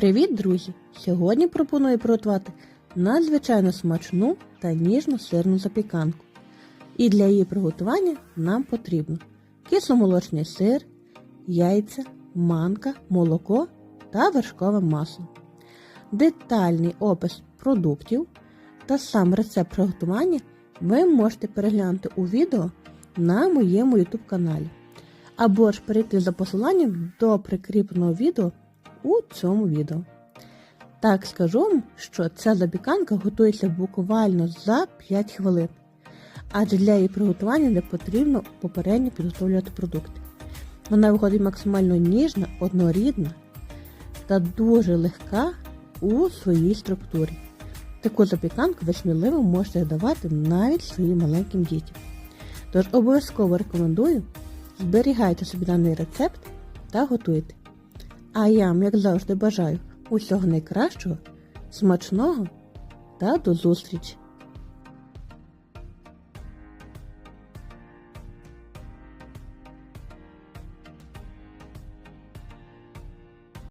Привіт, друзі! Сьогодні пропоную приготувати надзвичайно смачну та ніжну сирну запіканку. І для її приготування нам потрібно кисломолочний сир, яйця, манка, молоко та вершкове масло. Детальний опис продуктів та сам рецепт приготування ви можете переглянути у відео на моєму YouTube каналі або ж перейти за посиланням до прикріпленого відео у цьому відео. Так скажу вам, що ця запіканка готується буквально за 5 хвилин, адже для її приготування не потрібно попередньо підготовлювати продукти. Вона виходить максимально ніжна, однорідна та дуже легка у своїй структурі. Таку запіканку ви сміливо можете давати навіть своїм маленьким дітям. Тож обов'язково рекомендую зберігайте собі даний рецепт та готуйте. А я вам, як завжди, бажаю усього найкращого, смачного та до зустрічі!